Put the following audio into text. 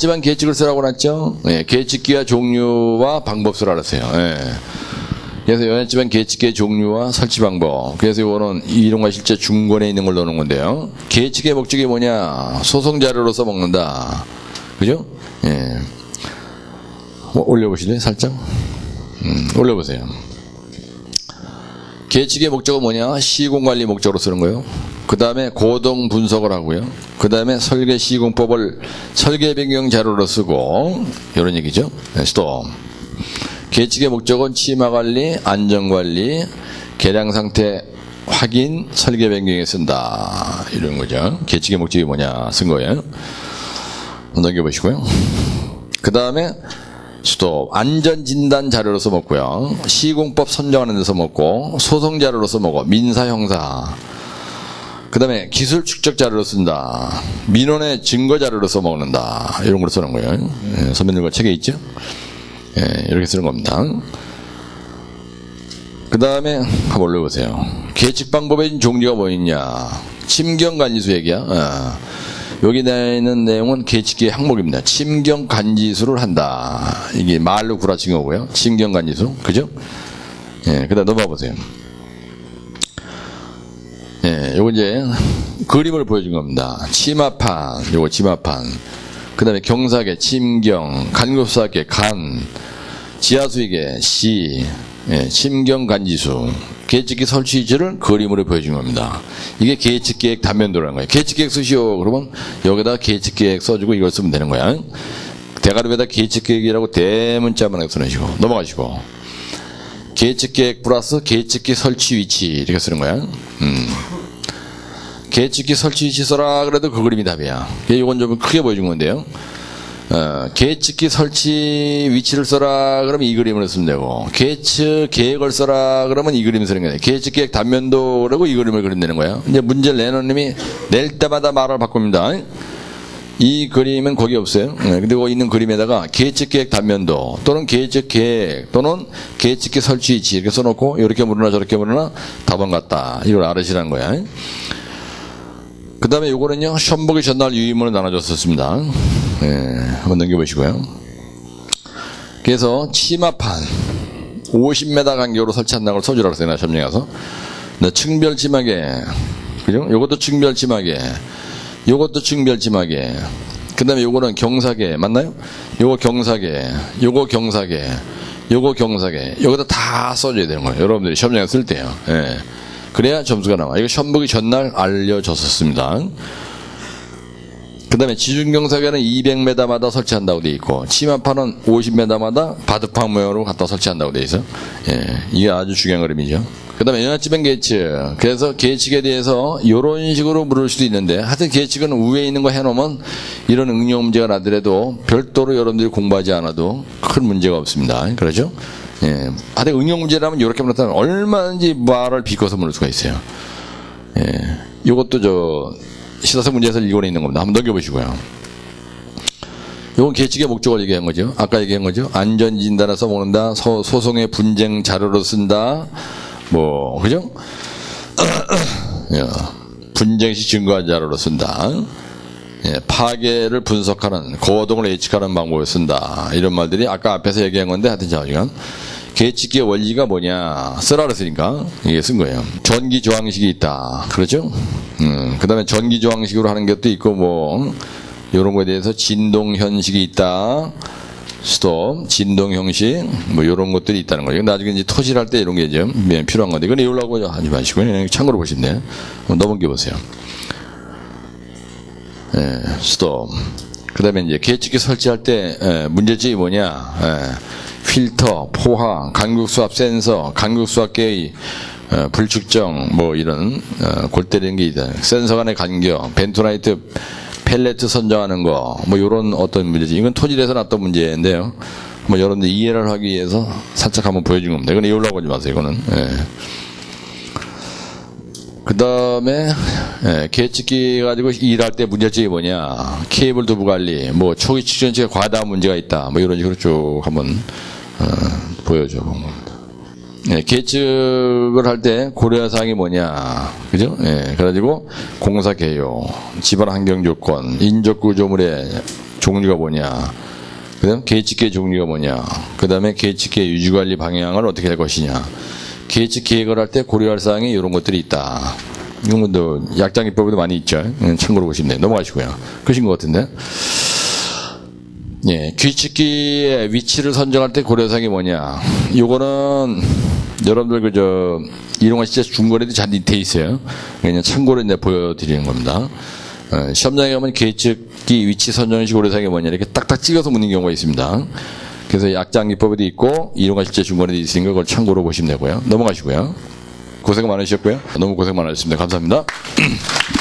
하지만 계측을 쓰라고 놨죠. 예, 계측기와 종류와 방법 쓰라 그랬어요. 예. 그래서 연했지만 계측의 종류와 설치 방법. 그래서 이거는 이론과 실제 중권에 있는 걸 넣는 건데요. 계측의 목적이 뭐냐? 소송 자료로서 먹는다. 그죠? 예. 뭐 올려보실래요? 살짝? 음, 올려보세요. 계측의 목적은 뭐냐? 시공관리 목적으로 쓰는 거예요. 그 다음에 고동 분석을 하고요. 그 다음에 설계 시공법을 설계 변경 자료로 쓰고, 이런 얘기죠. 네, 스톱. 계측의 목적은 치마 관리, 안전 관리, 개량 상태 확인, 설계 변경에 쓴다. 이런 거죠. 계측의 목적이 뭐냐? 쓴 거예요. 넘겨보시고요. 그 다음에 스톱 안전진단 자료로서 먹고요. 시공법 선정하는 데서 먹고 소송 자료로서 먹고 민사 형사 그 다음에 기술 축적 자료로 쓴다. 민원의 증거 자료로서 먹는다. 이런 걸 쓰는 거예요. 예, 선배님과 책에 있죠? 예, 이렇게 쓰는 겁니다. 그 다음에 한번 올려보세요. 계측 방법의 종류가 뭐 있냐? 침경 간지수 얘기야. 어. 여기 나와 있는 내용은 계측기의 항목입니다. 침경 간지수를 한다. 이게 말로 구라친 거고요. 침경 간지수. 그죠? 예, 그 다음 넘어가 보세요. 예, 요거 이제 그림을 보여준 겁니다. 치마판, 요거 치마판. 그 다음에 경사계, 침경, 간급사계, 간, 지하수익의 시, 예, 침경 간지수, 계측기 설치 위치를 그림으로 보여준 겁니다. 이게 계측계획 단면도라는 거예요. 계측계획 쓰시오. 그러면 여기다 계측계획 써주고 이걸 쓰면 되는 거야. 대가리에다 계측계획이라고 대문자만 써내시고 넘어가시고 계측계획 플러스 계측기 설치 위치 이렇게 쓰는 거야. 음. 계측기 설치 써라 그래도 그 그림이 답이야. 이건 좀 크게 보여준 건데요. 어, 계측기 설치 위치를 써라 그러면 이 그림을 쓰면 되고 계측 계획을 써라 그러면 이 그림을 쓰는 거예요. 계측 계획 단면도라고 이 그림을 그린다는 거예요. 이제 문제를 내놓님이 낼 때마다 말을 바꿉니다. 이 그림은 거기 없어요. 네, 그리고 있는 그림에다가 계측 계획 단면도 또는 계측 계획 또는 계측기 설치 위치 이렇게 써놓고 이렇게 물으나 저렇게 물으나 답은 같다. 이걸 알으시라는 거야. 그 다음에 요거는요, 보기 전날 유의문을 나눠줬었습니다. 예, 한번 넘겨보시고요. 그래서 치마판 50m 간격으로 설치한다는 걸 써주라고 했어요. 나 시험장에 가서. 네, 층별 치마계. 그죠? 요것도 층별 치마계. 요것도 층별 치마계. 그 다음에 요거는 경사계. 맞나요? 요거 경사계. 요거 경사계. 요거 경사계. 여기다 다 써줘야 되는 거예요. 여러분들이 시험장에 쓸 때요. 예. 그래야 점수가 나와. 이거 보기 전날 알려줬었습니다. 그 다음에 지중경사계는 200m마다 설치한다고 돼 있고 치마판은 50m마다 바둑판 모양으로 갖다 설치한다고 돼 있어. 예, 이게 아주 중요한 그림이죠. 그 다음에 연합지변 계측. 그래서 계측에 대해서 이런 식으로 물을 수도 있는데 하여튼 계측은 위에 있는 거 해놓으면 이런 응용 문제가 나더라도 별도로 여러분들이 공부하지 않아도 큰 문제가 없습니다. 그러죠? 예. 하여튼 응용 문제라면 이렇게 물었다면 얼마든지 말을 비꼬서 물을 수가 있어요. 예. 이것도 저 시사서 문제에서 일본에 있는 겁니다. 한번 넘겨보시고요. 이건 계측의 목적을 얘기한 거죠. 아까 얘기한 거죠. 안전진단에 써먹는다. 소, 소송의 분쟁 자료로 쓴다. 뭐, 그죠? 예. 분쟁시 증거 자료로 쓴다. 예, 파괴를 분석하는, 고동을 예측하는 방법을 쓴다. 이런 말들이 아까 앞에서 얘기한 건데, 하여튼 자, 이건. 계측기의 원리가 뭐냐 쓰라 그랬으니까 이게 쓴 거예요. 전기 저항식이 있다. 그렇죠? 음, 그 다음에 전기 저항식으로 하는 것도 있고 뭐 이런 거에 대해서 진동 현식이 있다. 스톱, 진동 형식, 뭐, 이런 것들이 있다는 거예요. 나중에 이제 토실할 때 이런 게 좀 필요한 건데, 이건 외우려고 하지 마시고, 그냥 참고로 보시면 돼요. 넘어겨 보세요. 예, 스톱. 그 다음에 이제 계측기 설치할 때, 예, 문제점이 뭐냐, 예, 필터, 포화, 간격수압 센서, 간격수압 계의, 어, 불측정, 뭐 이런, 어, 골 때리는 게 있다. 센서 간의 간격, 벤토나이트, 펠레트 선정하는 거, 뭐 이런 어떤 문제지. 이건 토질에서 났던 문제인데요. 뭐 여러분들 이해를 하기 위해서 살짝 한번 보여준 겁니다. 이건 이올라고 하지 마세요, 이거는. 예. 그 다음에, 예, 계측기 가지고 일할 때 문제점이 뭐냐. 케이블 두부 관리, 뭐 초기 측정치가 과다 문제가 있다. 뭐 이런 식으로 쭉 한번, 어, 보여줘 본 겁니다. 예, 계측을 할 때 고려할 사항이 뭐냐, 그죠? 예, 그래가지고 공사 개요, 집안 환경 조건, 인적 구조물의 종류가 뭐냐. 그 다음 계획집계 종류가 뭐냐. 그 다음에 계획집계 유지관리 방향을 어떻게 할 것이냐. 계획집 계획을 할 때 고려할 사항이 이런 것들이 있다. 이런 것도 약장기법에도 많이 있죠. 음, 참고로 보시면 돼요. 넘어가시고요. 그러신 것 같은데. 예, 귀축기의 위치를 선정할 때 고려사항이 뭐냐. 요거는 여러분들 그저 거 진짜 중거리도 잘 돼 있어요. 그냥 참고로 이제 보여드리는 겁니다. 어, 시험장에 가면 계측기 위치 선정식 고려사항이 뭐냐 이렇게 딱딱 찍어서 묻는 경우가 있습니다. 그래서 약장기법에도 있고 이론과 실제 중거리도 있으니까 그걸 참고로 보시면 되고요. 넘어가시고요. 고생 많으셨고요. 너무 고생 많으셨습니다. 감사합니다.